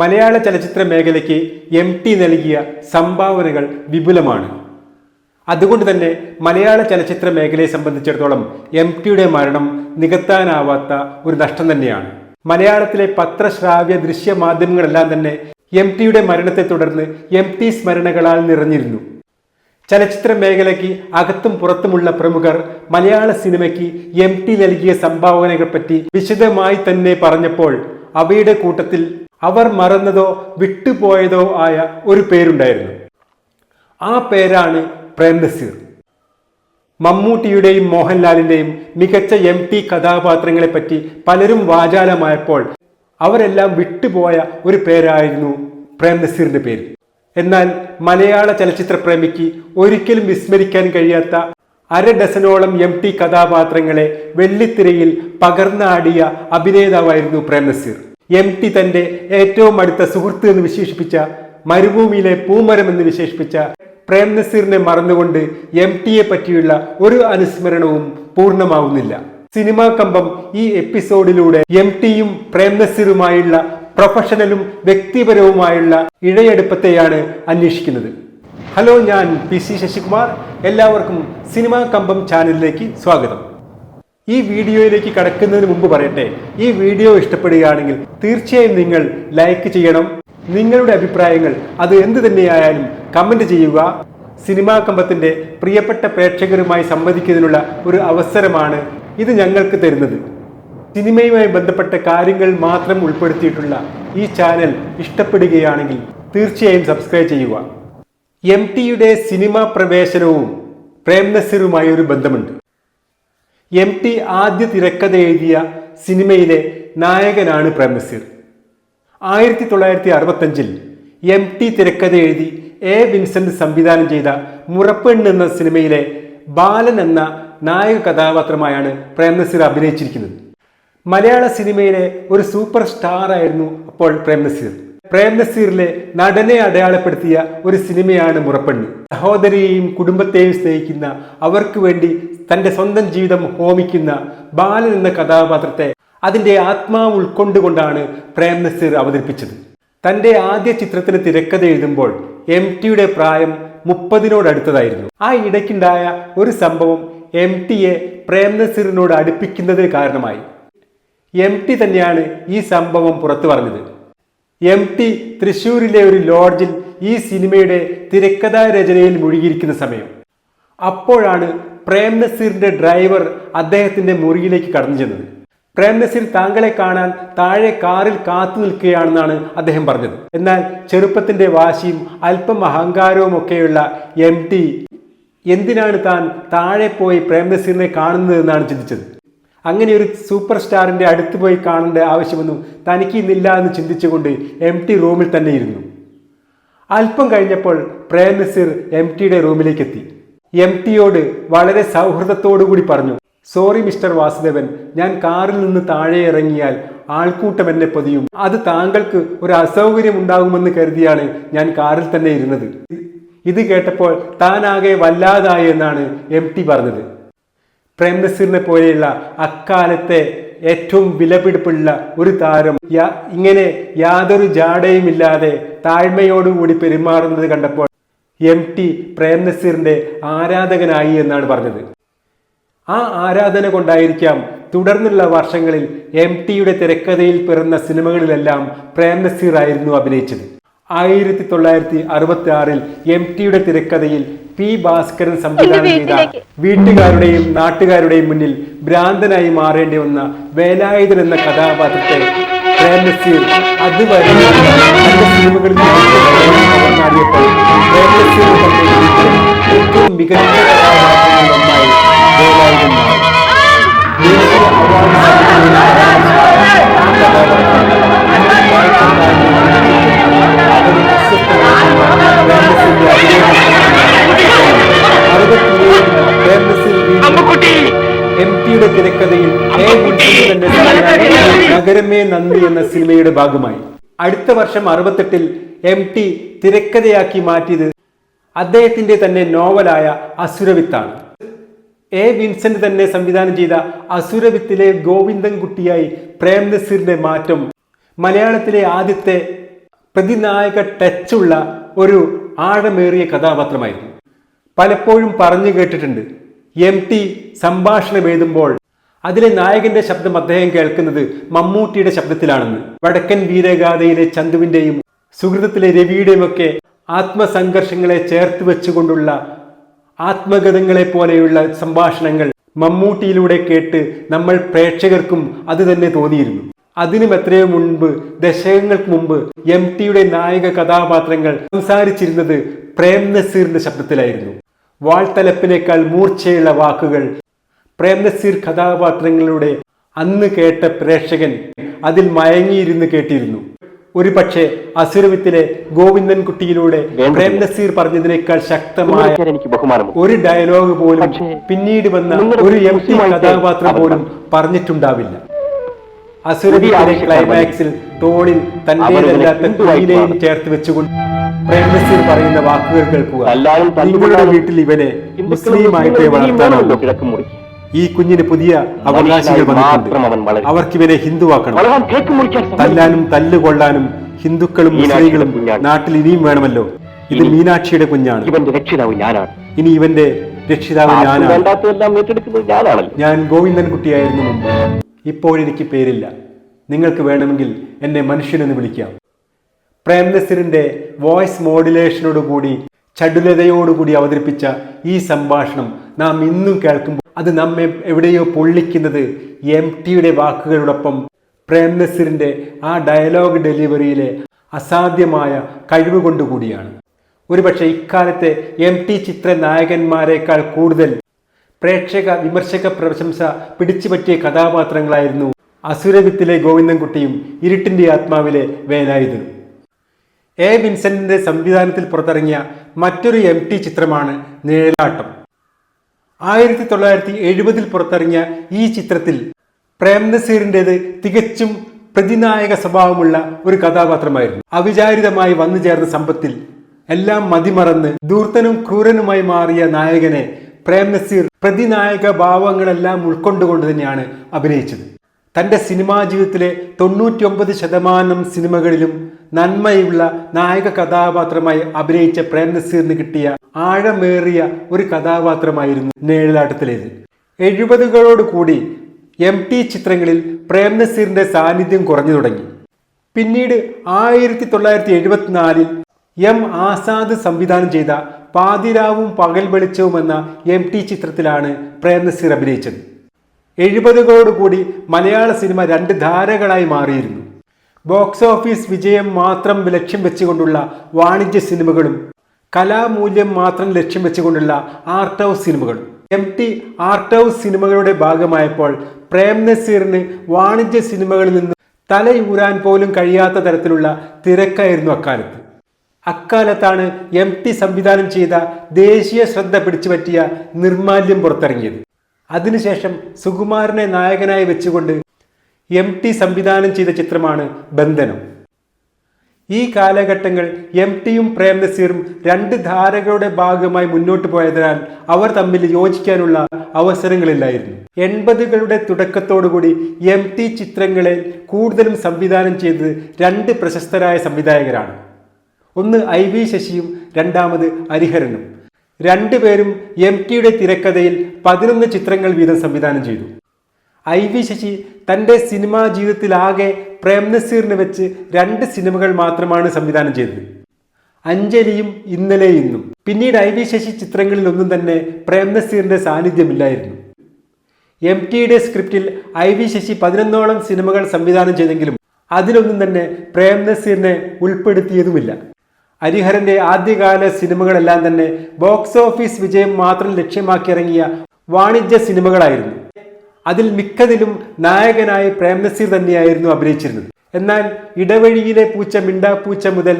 മലയാള ചലച്ചിത്ര മേഖലയ്ക്ക് M T നൽകിയ സംഭാവനകൾ വിപുലമാണ്. അതുകൊണ്ട് തന്നെ മലയാള ചലച്ചിത്ര മേഖലയെ സംബന്ധിച്ചിടത്തോളം എം ടിയുടെ മരണം നികത്താനാവാത്ത ഒരു നഷ്ടം തന്നെയാണ്. മലയാളത്തിലെ പത്രശ്രാവ്യ ദൃശ്യ മാധ്യമങ്ങളെല്ലാം തന്നെ എം ടിയുടെ മരണത്തെ തുടർന്ന് എം ടി സ്മരണകളാൽ നിറഞ്ഞിരുന്നു. ചലച്ചിത്ര മേഖലയ്ക്ക് അകത്തും പുറത്തുമുള്ള പ്രമുഖർ മലയാള സിനിമയ്ക്ക് എം ടി നൽകിയ സംഭാവനകളെപ്പറ്റി വിശദമായി തന്നെ പറഞ്ഞപ്പോൾ അവയുടെ കൂട്ടത്തിൽ അവർ മറന്നതോ വിട്ടുപോയതോ ആയ ഒരു പേരുണ്ടായിരുന്നു. ആ പേരാണ് പ്രേംനസീർ. മമ്മൂട്ടിയുടെയും മോഹൻലാലിന്റെയും മികച്ച എം ടി കഥാപാത്രങ്ങളെപ്പറ്റി പലരും വാചാലമായപ്പോൾ അവരെല്ലാം വിട്ടുപോയ ഒരു പേരായിരുന്നു പ്രേം നസീറിന്റെ പേര്. എന്നാൽ മലയാള ചലച്ചിത്ര പ്രേമിക്ക് ഒരിക്കലും വിസ്മരിക്കാൻ കഴിയാത്ത അര ഡസനോളം എം ടി കഥാപാത്രങ്ങളെ വെള്ളിത്തിരയിൽ പകർന്നാടിയ അഭിനേതാവായിരുന്നു പ്രേം നസീർ എം ടി തന്റെ ഏറ്റവും അടുത്ത സുഹൃത്ത് എന്ന് വിശേഷിപ്പിച്ച മരുഭൂമിയിലെ പൂമരം എന്ന് വിശേഷിപ്പിച്ച പ്രേം നസീറിനെ മറന്നുകൊണ്ട് എം ടിയെ പറ്റിയുള്ള ഒരു അനുസ്മരണവും പൂർണമാവുന്നില്ല. സിനിമാ കമ്പം ഈ എപ്പിസോഡിലൂടെ എം ടിയും പ്രേം നസീറുമായുള്ള പ്രൊഫഷണലും വ്യക്തിപരവുമായുള്ള ഇഴയെടുപ്പത്തെയാണ് അന്വേഷിക്കുന്നത്. ഹലോ ഞാൻ പി സി ശശികുമാർ. എല്ലാവർക്കും സിനിമാ കമ്പം ചാനലിലേക്ക് സ്വാഗതം. ഈ വീഡിയോയിലേക്ക് കടക്കുന്നതിന് മുമ്പ് പറയട്ടെ ഈ വീഡിയോ ഇഷ്ടപ്പെടുകയാണെങ്കിൽ തീർച്ചയായും നിങ്ങൾ ലൈക്ക് ചെയ്യണം. നിങ്ങളുടെ അഭിപ്രായങ്ങൾ അത് എന്ത് തന്നെയായാലും കമന്റ് ചെയ്യുക. സിനിമാ കമ്പത്തിന്റെ പ്രിയപ്പെട്ട പ്രേക്ഷകരുമായി സംവദിക്കുന്നതിനുള്ള ഒരു അവസരമാണ് ഇത് ഞങ്ങൾക്ക് തരുന്നത്. സിനിമയുമായി ബന്ധപ്പെട്ട കാര്യങ്ങൾ മാത്രം ഉൾപ്പെടുത്തിയിട്ടുള്ള ഈ ചാനൽ ഇഷ്ടപ്പെടുകയാണെങ്കിൽ തീർച്ചയായും സബ്സ്ക്രൈബ് ചെയ്യുക. എം ടിയുടെ സിനിമാ പ്രവേശനവും പ്രേംനസീറുമായി ഒരു ബന്ധമുണ്ട്. എം ടി ആദ്യ തിരക്കഥ എഴുതിയ സിനിമയിലെ നായകനാണ് പ്രേംനസീർ. ആയിരത്തി തൊള്ളായിരത്തി അറുപത്തഞ്ചിൽ എം ടി തിരക്കഥ എഴുതി എ വിൻസെന്റ് സംവിധാനം ചെയ്ത മുറപ്പെണ്ണ് എന്ന സിനിമയിലെ ബാലൻ എന്ന നായക കഥാപാത്രമായാണ് പ്രേംനസീർ അഭിനയിച്ചിരിക്കുന്നത്. മലയാള സിനിമയിലെ ഒരു സൂപ്പർ സ്റ്റാർ ആയിരുന്നു അപ്പോൾ പ്രേം നസീർ പ്രേം നസീറിലെ നടനെ അടയാളപ്പെടുത്തിയ ഒരു സിനിമയാണ് മുറപ്പെണ്ണ്. സഹോദരിയെയും കുടുംബത്തെയും സ്നേഹിക്കുന്ന അവർക്ക് വേണ്ടി തന്റെ സ്വന്തം ജീവിതം ഹോമിക്കുന്ന ബാലൻ എന്ന കഥാപാത്രത്തെ അതിന്റെ ആത്മാവ് ഉൾക്കൊണ്ടുകൊണ്ടാണ് പ്രേം നസീർ അവതരിപ്പിച്ചത്. തന്റെ ആദ്യ ചിത്രത്തിന് തിരക്കഥ എഴുതുമ്പോൾ എം ടിയുടെ പ്രായം മുപ്പതിനോടടുത്തതായിരുന്നു ആ ഇടയ്ക്കുണ്ടായ ഒരു സംഭവം എം ടിയെ പ്രേം നസീറിനോട് അടുപ്പിക്കുന്നതിന് കാരണമായി. എം ടി തന്നെയാണ് ഈ സംഭവം പുറത്തു പറഞ്ഞത്. എം ടി തൃശൂരിലെ ഒരു ലോഡ്ജിൽ ഈ സിനിമയുടെ തിരക്കഥാ രചനയിൽ മുഴുകിയിരിക്കുന്ന സമയം. അപ്പോഴാണ് പ്രേം നസീറിന്റെ ഡ്രൈവർ അദ്ദേഹത്തിന്റെ മുറിയിലേക്ക് കടന്നു ചെന്നത്. പ്രേം നസീർ താങ്കളെ കാണാൻ താഴെ കാറിൽ കാത്തു നിൽക്കുകയാണെന്നാണ് അദ്ദേഹം പറഞ്ഞത്. എന്നാൽ ചെറുപ്പത്തിന്റെ വാശിയും അല്പം അഹങ്കാരവും ഒക്കെയുള്ള എം ടി എന്തിനാണ് താൻ താഴെ പോയി പ്രേം നസീറിനെ കാണുന്നതെന്നാണ് ചിന്തിച്ചത്. അങ്ങനെ ഒരു സൂപ്പർ സ്റ്റാറിന്റെ അടുത്ത് പോയി കാണേണ്ട ആവശ്യമൊന്നും തനിക്ക് ഇന്നില്ല എന്ന് ചിന്തിച്ചുകൊണ്ട് എം ടി റൂമിൽ തന്നെ ഇരുന്നു. അല്പം കഴിഞ്ഞപ്പോൾ പ്രേം നസീർ എം ടിയുടെ റൂമിലേക്ക് എത്തി എം ടിയോട് വളരെ സൗഹൃദത്തോടു കൂടി പറഞ്ഞു സോറി മിസ്റ്റർ വാസുദേവൻ ഞാൻ കാറിൽ നിന്ന് താഴെ ഇറങ്ങിയാൽ ആൾക്കൂട്ടം എന്നെ പൊതിയും. അത് താങ്കൾക്ക് ഒരു അസൗകര്യം ഉണ്ടാകുമെന്ന് കരുതിയാണ് ഞാൻ കാറിൽ തന്നെ ഇരുന്നത്. ഇത് കേട്ടപ്പോൾ താനാകെ വല്ലാതായി എന്നാണ് എം ടി പറഞ്ഞത്. പ്രേം നസീറിനെ പോലെയുള്ള അക്കാലത്തെ ഏറ്റവും വിലപിടിപ്പുള്ള ഒരു താരം. ഇങ്ങനെ യാതൊരു ജാടയും ഇല്ലാതെ താഴ്മയോടുകൂടി പെരുമാറുന്നത് കണ്ടപ്പോൾ എം ടി പ്രേം നസീറിന്റെ ആരാധകനായി എന്നാണ് പറഞ്ഞത്. ആ ആരാധന കൊണ്ടായിരിക്കാം തുടർന്നുള്ള വർഷങ്ങളിൽ എം ടിയുടെ തിരക്കഥയിൽ പിറന്ന സിനിമകളിലെല്ലാം പ്രേം നസീർ ആയിരുന്നു അഭിനയിച്ചത്. ആയിരത്തി തൊള്ളായിരത്തി അറുപത്തി ആറിൽ എം ടിയുടെ തിരക്കഥയിൽ പി ഭാസ്കരൻ സംവിധാനം ചെയ്ത വീട്ടുകാരുടെയും നാട്ടുകാരുടെയും മുന്നിൽ ഭ്രാന്തനായി മാറേണ്ടി വന്ന വേലായുധൻ എന്ന കഥാപാത്രത്തെ പ്രേംനസീർ അതുവരെ സിനിമകളിൽ പകർന്നാടിയപ്പോൾ പ്രേം നസീർ തന്നെ ജീവിച്ച ഏറ്റവും മികച്ച കഥാപാത്രങ്ങളിലൊന്നായി വേലായുധൻ മാറി. ദേശീയ അവാർഡ് നഗരമേ നന്ദി എന്ന സിനിമയുടെ ഭാഗമായി. അടുത്ത വർഷം അറുപത്തെട്ടിൽ എം ടി തിരക്കഥയാക്കി മാറ്റിയത് അദ്ദേഹത്തിന്റെ തന്നെ നോവലായ അസുരവിത്താണ്. എ വിൻസെന്റ് തന്നെ സംവിധാനം ചെയ്ത അസുരവിത്തിലെ ഗോവിന്ദൻകുട്ടിയായി പ്രേം നസീറിന്റെ മാറ്റം മലയാളത്തിലെ ആദ്യത്തെ പ്രതിനായക ടച്ചുള്ള ഒരു ആഴമേറിയ കഥാപാത്രമായിരുന്നു. പലപ്പോഴും പറഞ്ഞു കേട്ടിട്ടുണ്ട് എം ടി സംഭാഷണം എഴുതുമ്പോൾ അതിലെ നായകന്റെ ശബ്ദം അദ്ദേഹം കേൾക്കുന്നത് മമ്മൂട്ടിയുടെ ശബ്ദത്തിലാണെന്ന്. വടക്കൻ വീരഗാഥയിലെ ചന്തുവിന്റെയും സുഹൃതത്തിലെ രവിയുടെയും ഒക്കെ ആത്മസംഘർഷങ്ങളെ ചേർത്ത് വെച്ചുകൊണ്ടുള്ള ആത്മഗതങ്ങളെ പോലെയുള്ള സംഭാഷണങ്ങൾ മമ്മൂട്ടിയിലൂടെ കേട്ട് നമ്മൾ പ്രേക്ഷകർക്കും അത് തന്നെ തോന്നിയിരുന്നു. അതിനും എത്രയോ മുൻപ് ദശകങ്ങൾക്ക് മുമ്പ് എം ടിയുടെ നായക കഥാപാത്രങ്ങൾ സംസാരിച്ചിരുന്നത് പ്രേം നസീറിന്റെ ശബ്ദത്തിലായിരുന്നു. വാൾത്തലപ്പിനേക്കാൾ മൂർച്ചയുള്ള വാക്കുകൾ പ്രേം കഥാപാത്രങ്ങളിലൂടെ കഥാപാത്രങ്ങളുടെ അന്ന് കേട്ട പ്രേക്ഷകൻ അതിൽ മയങ്ങിയിരുന്ന് കേട്ടിരുന്നു ഒരു പക്ഷേ അസുരവിത്തിലെ ഗോവിന്ദൻ കുട്ടിയിലൂടെ നസീർ പറഞ്ഞതിനേക്കാൾ ശക്തമായ ഒരു ഡയലോഗ് പോലും പിന്നീട് വന്ന ഒരു എം ടി കഥാപാത്രം പോലും പറഞ്ഞിട്ടുണ്ടാവില്ല അസുരവിത്തിലെ ക്ലൈമാക്സിൽ ടോണിൽ തന്റേതല്ലാത്ത കുയിലെയും ചേർത്ത് വെച്ചുകൊണ്ട് പ്രേം നസീർ പറയുന്ന വാക്കുകൾ കേൾക്കുക നിങ്ങളുടെ വീട്ടിൽ ഇവനെ മുസ്ലിമായിട്ടേ വളർത്താനുള്ളൂ ഈ കുഞ്ഞിന് പുതിയ അവകാശികൾ വന്നിട്ടുണ്ട്. അവർക്ക് ഇവനെ ഹിന്ദുവാക്കണം. തല്ലാനും തല്ലുകൊള്ളാനും ഹിന്ദുക്കളും മുസ്ലിങ്ങളും. നാട്ടിൽ ഇനിയും വേണമല്ലോ. ഇത് മീനാക്ഷിയുടെ കുഞ്ഞാണ്. ഇവന്റെ രക്ഷിതാവ് ഞാനാണ്. ഇനി ഇവന്റെ രക്ഷിതാവ് ഞാനാണ്. ഞാൻ ഗോവിന്ദൻ കുട്ടിയായിരുന്നു മുമ്പ്. ഇപ്പോഴെനിക്ക് പേരില്ല. നിങ്ങൾക്ക് വേണമെങ്കിൽ എന്നെ മനുഷ്യനെന്ന് വിളിക്കാം. പ്രേം നസീറിന്റെ വോയിസ് മോഡുലേഷനോടുകൂടി ചടുലതയോടുകൂടി അവതരിപ്പിച്ച ഈ സംഭാഷണം നാം ഇന്നും കേൾക്കുമ്പോൾ അത് നമ്മെ എവിടെയോ പൊള്ളിക്കുന്നത് എം ടിയുടെ വാക്കുകളോടൊപ്പം പ്രേം നസീറിന്റെ ആ ഡയലോഗ് ഡെലിവറിയിലെ അസാധ്യമായ കഴിവ് കൊണ്ടുകൂടിയാണ്. ഒരുപക്ഷെ ഇക്കാലത്തെ എം ടി ചിത്ര നായകന്മാരെക്കാൾ കൂടുതൽ പ്രേക്ഷക വിമർശക പ്രശംസ പിടിച്ചുപറ്റിയ കഥാപാത്രങ്ങളായിരുന്നു അസുരവിത്തിലെ ഗോവിന്ദൻകുട്ടിയും ഇരുട്ടിന്റെ ആത്മാവിലെ വേലായുധനും. എ വിൻസെന്റിന്റെ സംവിധാനത്തിൽ പുറത്തിറങ്ങിയ മറ്റൊരു എം ടി ചിത്രമാണ് നിഴലാട്ടം ആയിരത്തി തൊള്ളായിരത്തി എഴുപതിൽ പുറത്തിറങ്ങിയ ഈ ചിത്രത്തിൽ പ്രേം നസീറിന്റെത് തികച്ചും പ്രതിനായക സ്വഭാവമുള്ള ഒരു കഥാപാത്രമായിരുന്നു. അവിചാരിതമായി വന്നു ചേർന്ന സമ്പത്തിൽ എല്ലാം മതിമറന്ന് ദൂർത്തനും ക്രൂരനുമായി മാറിയ നായകനെ പ്രേം നസീർ പ്രതിനായക ഭാവങ്ങളെല്ലാം ഉൾക്കൊണ്ടുകൊണ്ട് തന്നെയാണ് അഭിനയിച്ചത്. തന്റെ സിനിമാ ജീവിതത്തിലെ തൊണ്ണൂറ്റിയൊമ്പത് ശതമാനം സിനിമകളിലും നന്മയുള്ള നായക കഥാപാത്രമായി അഭിനയിച്ച പ്രേംനസീറിന് കിട്ടിയ ആഴമേറിയ ഒരു കഥാപാത്രമായിരുന്നു നേഴിലാട്ടത്തിലേത് എഴുപതുകളോട് കൂടി എം ടി ചിത്രങ്ങളിൽ പ്രേംനസീറിന്റെ സാന്നിധ്യം കുറഞ്ഞു തുടങ്ങി. പിന്നീട് ആയിരത്തി തൊള്ളായിരത്തി എഴുപത്തിനാലിൽ എം ആസാദ് സംവിധാനം ചെയ്ത പാതിരാവും പകൽ വെളിച്ചവും എന്ന എം ടി ചിത്രത്തിലാണ് പ്രേംനസീർ അഭിനയിച്ചത്. എഴുപതുകളോടുകൂടി മലയാള സിനിമ രണ്ട് ധാരകളായി മാറിയിരുന്നു. ബോക്സ് ഓഫീസ് വിജയം മാത്രം ലക്ഷ്യം വെച്ചുകൊണ്ടുള്ള വാണിജ്യ സിനിമകളും കലാമൂല്യം മാത്രം ലക്ഷ്യം വെച്ചുകൊണ്ടുള്ള ആർട്ട് ഹൗസ് സിനിമകളും. എം ടി ആർട്ട് ഹൗസ് സിനിമകളുടെ ഭാഗമായപ്പോൾ പ്രേം നസീറിന് വാണിജ്യ സിനിമകളിൽ നിന്ന് തലയൂരാൻ പോലും കഴിയാത്ത തരത്തിലുള്ള തിരക്കായിരുന്നു അക്കാലത്ത്. അക്കാലത്താണ് എം ടി സംവിധാനം ചെയ്ത ദേശീയ ശ്രദ്ധ പിടിച്ചുപറ്റിയ നിർമാല്യം പുറത്തിറങ്ങിയത്. അതിനുശേഷം സുകുമാരനെ നായകനായി വെച്ചുകൊണ്ട് എം ടി സംവിധാനം ചെയ്ത ചിത്രമാണ് ബന്ധനം. ഈ കാലഘട്ടങ്ങൾ എം ടിയും പ്രേം നസീറും രണ്ട് ധാരകളുടെ ഭാഗമായി മുന്നോട്ട് പോയതിനാൽ അവർ തമ്മിൽ യോജിക്കാനുള്ള അവസരങ്ങളില്ലായിരുന്നു. എൺപതുകളുടെ തുടക്കത്തോടുകൂടി എം ടി ചിത്രങ്ങളെ കൂടുതലും സംവിധാനം ചെയ്തത് രണ്ട് പ്രശസ്തരായ സംവിധായകരാണ്. ഒന്ന് ഐ വി ശശിയും രണ്ടാമത് ഹരിഹരനും. രണ്ടുപേരും എം ടിയുടെ തിരക്കഥയിൽ പതിനൊന്ന് ചിത്രങ്ങൾ വീതം സംവിധാനം ചെയ്തു. ഐ വി ശശി തന്റെ സിനിമാ ജീവിതത്തിലാകെ പ്രേം നസീറിന് വെച്ച് രണ്ട് സിനിമകൾ മാത്രമാണ് സംവിധാനം ചെയ്തത്. അഞ്ജലിയും ഇന്നലെ ഇന്നും. പിന്നീട് ഐ വി ശശി ചിത്രങ്ങളിൽ ഒന്നും തന്നെ പ്രേം നസീറിന്റെ സാന്നിധ്യമില്ലായിരുന്നു എം ടിയുടെ സ്ക്രിപ്റ്റിൽ ഐ വി ശശി പതിനൊന്നോളം സിനിമകൾ സംവിധാനം ചെയ്തെങ്കിലും അതിലൊന്നും തന്നെ പ്രേം നസീറിനെ ഉൾപ്പെടുത്തിയതുമില്ല. ഹരിഹരന്റെ ആദ്യകാല സിനിമകളെല്ലാം തന്നെ ബോക്സ് ഓഫീസ് വിജയം മാത്രം ലക്ഷ്യമാക്കിയിറങ്ങിയ വാണിജ്യ സിനിമകളായിരുന്നു. അതിൽ മിക്കതിലും നായകനായി പ്രേംനസീർ തന്നെയായിരുന്നു അഭിനയിച്ചിരുന്നത്. എന്നാൽ ഇടവഴിയിലെ പൂച്ച മിണ്ടാപ്പൂച്ച മുതൽ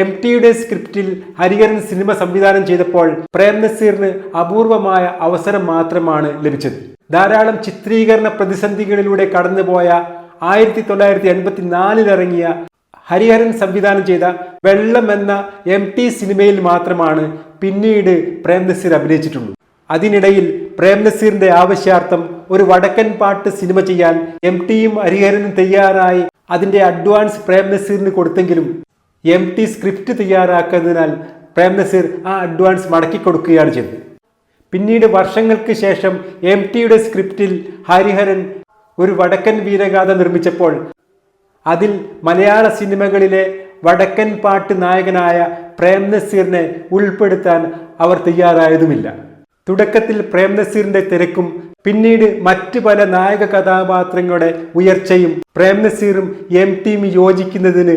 എം ടിയുടെ സ്ക്രിപ്റ്റിൽ ഹരിഹരൻ സിനിമ സംവിധാനം ചെയ്തപ്പോൾ പ്രേം നസീറിന് അപൂർവമായ അവസരം മാത്രമാണ് ലഭിച്ചത്. ധാരാളം ചിത്രീകരണ പ്രതിസന്ധികളിലൂടെ കടന്നുപോയ ആയിരത്തി തൊള്ളായിരത്തി എൺപത്തി നാലിലിറങ്ങിയ ഹരിഹരൻ സംവിധാനം ചെയ്ത വെള്ളം എന്ന എം ടി സിനിമയിൽ മാത്രമാണ് പിന്നീട് പ്രേം നസീർ അഭിനയിച്ചിട്ടുള്ളൂ അതിനിടയിൽ പ്രേം നസീറിന്റെ ആവശ്യാർത്ഥം ഒരു വടക്കൻ പാട്ട് സിനിമ ചെയ്യാൻ എം ടിയും ഹരിഹരനും തയ്യാറായി. അതിന്റെ അഡ്വാൻസ് പ്രേം നസീറിന് കൊടുത്തെങ്കിലും എം ടി സ്ക്രിപ്റ്റ് തയ്യാറാക്കുന്നതിനാൽ പ്രേം നസീർ ആ അഡ്വാൻസ് മടക്കി കൊടുക്കുകയാണ് ചെയ്തത്. പിന്നീട് വർഷങ്ങൾക്ക് ശേഷം എം ടിയുടെ സ്ക്രിപ്റ്റിൽ ഹരിഹരൻ ഒരു വടക്കൻ വീരഗാഥ നിർമ്മിച്ചപ്പോൾ അതിൽ മലയാള സിനിമകളിലെ വടക്കൻ പാട്ട് നായകനായ പ്രേം നസീറിനെ ഉൾപ്പെടുത്താൻ അവർ തയ്യാറായതുമില്ല. തുടക്കത്തിൽ പ്രേം നസീറിന്റെ തിരക്കും പിന്നീട് മറ്റ് പല നായക കഥാപാത്രങ്ങളുടെ ഉയർച്ചയും പ്രേം നസീറും എം ടീം യോജിക്കുന്നതിന്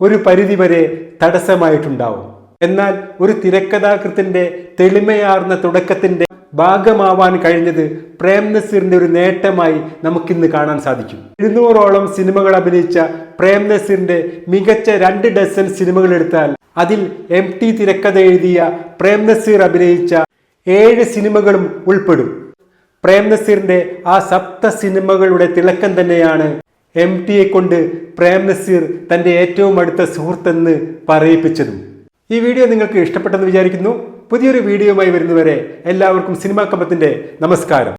ഒരു പരിധിവരെ തടസ്സമായിട്ടുണ്ടാവും. എന്നാൽ ഒരു തിരക്കഥാകൃത്തിന്റെ തെളിമയാർന്ന തുടക്കത്തിന്റെ ഭാഗമാവാൻ കഴിഞ്ഞത് പ്രേം നസീറിന്റെ ഒരു നേട്ടമായി നമുക്കിന്ന് കാണാൻ സാധിക്കും. ഇരുന്നൂറോളം സിനിമകൾ അഭിനയിച്ച പ്രേം നസീറിന്റെ മികച്ച രണ്ട് ഡസൻ സിനിമകൾ എടുത്താൽ അതിൽ എം ടി തിരക്കഥ എഴുതിയ പ്രേം നസീർ അഭിനയിച്ച ഏഴ് സിനിമകളും ഉൾപ്പെടും. പ്രേം നസീറിന്റെ ആ സപ്ത സിനിമകളുടെ തിളക്കം തന്നെയാണ് എം ടിയെ കൊണ്ട് പ്രേം നസീർ തന്റെ ഏറ്റവും അടുത്ത സുഹൃത്തെന്ന് പറയിപ്പിച്ചതും. ഈ വീഡിയോ നിങ്ങൾക്ക് ഇഷ്ടപ്പെട്ടെന്ന് വിചാരിക്കുന്നു. പുതിയൊരു വീഡിയോയുമായി വരുന്നവരെ എല്ലാവർക്കും സിനിമാ കമ്പത്തിന്റെ നമസ്കാരം.